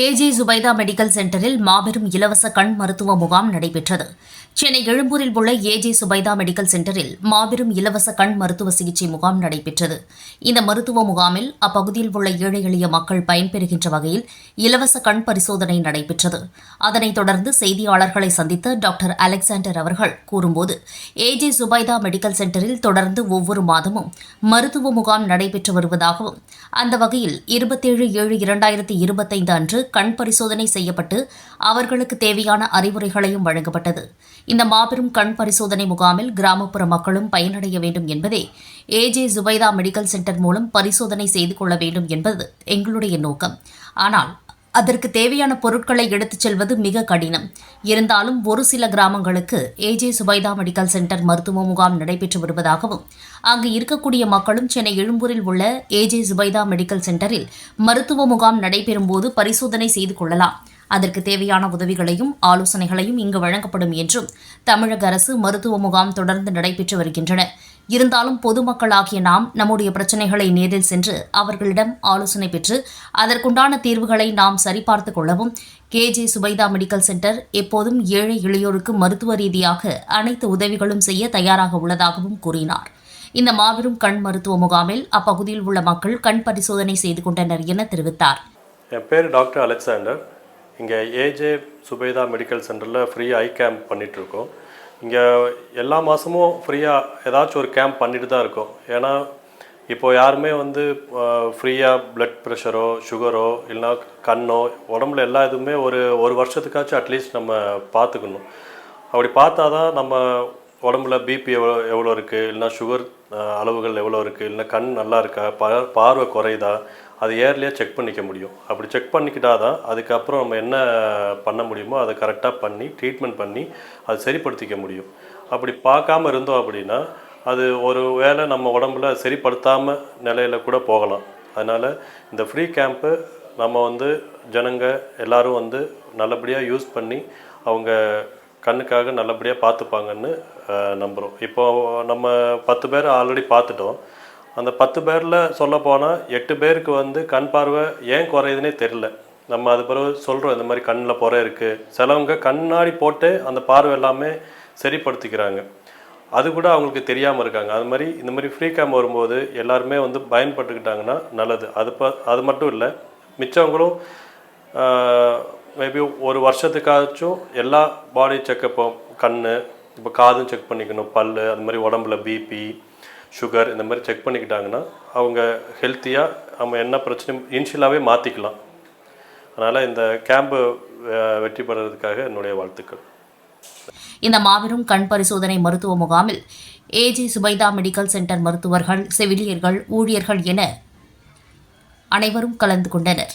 AJ Subaida medical சென்டரில் மாபெரும் இலவச கண் மருத்துவ முகாம் நடைபெற்றது. சென்னை எழும்பூரில் உள்ள ஏஜே சுபைதா மெடிக்கல் சென்டரில் மாபெரும் இலவச கண் மருத்துவ சிகிச்சை முகாம் நடைபெற்றது. இந்த மருத்துவ முகாமில் அப்பகுதியில் உள்ள ஏழை எளிய மக்கள் பயன்பெறுகின்ற வகையில் இலவச கண் பரிசோதனை நடைபெற்றது. அதனைத் தொடர்ந்து செய்தியாளர்களை சந்தித்த டாக்டர் அலெக்சாண்டர் அவர்கள் கூறும்போது ஏஜே சுபைதா மெடிக்கல் சென்டரில் தொடர்ந்து ஒவ்வொரு மாதமும் மருத்துவ முகாம் நடைபெற்று வருவதாகவும் அந்த வகையில் இருபத்தேழு ஏழு இரண்டாயிரத்தி இருபத்தைந்து அன்று கண் பரிசோதனை செய்யப்பட்டு அவர்களுக்கு தேவையான அறிவுரைகளையும் வழங்கப்பட்டது. இந்த மாபெரும் கண் பரிசோதனை முகாமில் கிராமப்புற மக்களும் பயனடைய வேண்டும் என்பதே ஏஜே ஜுபைதா மெடிக்கல் சென்டர் மூலம் பரிசோதனை செய்து கொள்ள வேண்டும் என்பது எங்களுடைய நோக்கம். ஆனால் அதற்கு தேவையான பொருட்களை எடுத்துச் செல்வது மிக கடினம். இருந்தாலும் ஒரு சில கிராமங்களுக்கு ஏஜே சுபைதா மெடிக்கல் சென்டர் மருத்துவ முகாம் நடைபெற்று வருவதாகவும் அங்கு இருக்கக்கூடிய மக்களும் சென்னை எழும்பூரில் உள்ள ஏஜே சுபைதா மெடிக்கல் சென்டரில் மருத்துவ முகாம் நடைபெறும் போது பரிசோதனை செய்து கொள்ளலாம். அதற்கு தேவையான உதவிகளையும் ஆலோசனைகளையும் இங்கு வழங்கப்படும் என்றும் தமிழக அரசு மருத்துவ முகாம் தொடர்ந்து நடைபெற்று வருகின்றன. இருந்தாலும் பொதுமக்களாகிய நாம் நம்முடைய பிரச்சனைகளை நேரில் சென்று அவர்களிடம் ஆலோசனை பெற்று அதற்குண்டான தீர்வுகளை நாம் சரிபார்த்துக் கொள்ளவும். கேஜே சுபைதா மெடிக்கல் சென்டர் எப்போதும் ஏழை எளியோருக்கு மருத்துவ ரீதியாக அனைத்து உதவிகளும் செய்ய தயாராக உள்ளதாகவும் கூறினார். இந்த மாபெரும் கண் மருத்துவ முகாமில் அப்பகுதியில் உள்ள மக்கள் கண் பரிசோதனை செய்து கொண்டனர் என தெரிவித்தார். என் பேர் டாக்டர் அலெக்சாண்டர். இங்கே ஏஜே சுபேதா மெடிக்கல் சென்டரில் ஃப்ரீ ஐ கேம்ப் பண்ணிகிட்ருக்கோம் இங்கே எல்லா மாதமும் ஃப்ரீயாக ஏதாச்சும் ஒரு கேம்ப் பண்ணிட்டு தான் இருக்கோம். ஏன்னா இப்போ யாருமே வந்து ஃப்ரீயாக ப்ளட் ப்ரெஷரோ சுகரோ இல்லைனா கண்ணோ உடம்புல எல்லா இதுவுமே ஒரு ஒரு வருஷத்துக்காச்சும் அட்லீஸ்ட் நம்ம பார்த்துக்கணும். அப்படி பார்த்தா தான் நம்ம உடம்புல பிபி எவ்வளோ எவ்வளோ இருக்குது இல்லைனா சுகர் அளவுகள் எவ்வளோ இருக்குது இல்லைனா கண் நல்லா இருக்கா? பா பார்வை குறையுதா? அது ஏர்லியாக செக் பண்ணிக்க முடியும். அப்படி செக் பண்ணிக்கிட்டா தான் அதுக்கப்புறம் நம்ம என்ன பண்ண முடியுமோ அதை கரெக்டாக பண்ணி ட்ரீட்மெண்ட் பண்ணி அதை சரிப்படுத்திக்க முடியும். அப்படி பார்க்காம இருந்தோம் அப்படின்னா அது ஒரு வேளை நம்ம உடம்புல சரிப்படுத்தாமல் நிலையில கூட போகலாம். அதனால் இந்த ஃப்ரீ கேம்ப்பு நம்ம வந்து ஜனங்க எல்லோரும் வந்து நல்லபடியாக யூஸ் பண்ணி அவங்க கண்ணுக்காக நல்லபடியாக பார்த்துப்பாங்கன்னு நம்புகிறோம் இப்போது நம்ம பத்து பேர் ஆல்ரெடி பார்த்துட்டோம். அந்த பத்து பேரில் சொல்ல போனால் எட்டு பேருக்கு வந்து கண் பார்வை ஏன் குறையுதுன்னே தெரில நம்ம அது பிறகு சொல்கிறோம் இந்த மாதிரி கண்ணில் புறை இருக்குது சிலவங்க கண்ணாடி போட்டு அந்த பார்வை எல்லாமே சரிப்படுத்திக்கிறாங்க. அது கூட அவங்களுக்கு தெரியாமல் இருக்காங்க. அது மாதிரி இந்த மாதிரி ஃப்ரீ கேம் வரும்போது எல்லாருமே வந்து பயன்பட்டுக்கிட்டாங்கன்னா நல்லது. அது ப அது மட்டும் இல்லை மிச்சவங்களும் மேபி ஒரு வருஷத்துக்காச்சும் எல்லா பாடி செக்கப்பும் கண் இப்போ காதும் செக் பண்ணிக்கணும் பல் அது மாதிரி உடம்புல பிபி சுகர் இந்த மாதிரி செக் பண்ணிக்கிட்டாங்கன்னா அவங்க ஹெல்த்தியாக நம்ம என்ன பிரச்சனையும் இன்ஷியலாகவே மாற்றிக்கலாம் அதனால் இந்த கேம்பு வெற்றி பெறதுக்காக என்னுடைய வாழ்த்துக்கள். இந்த மாபெரும் கண் பரிசோதனை மருத்துவ முகாமில் ஏஜி சுபைதா மெடிக்கல் சென்டர் மருத்துவர்கள் செவிலியர்கள் ஊழியர்கள் என அனைவரும் கலந்து கொண்டனர்.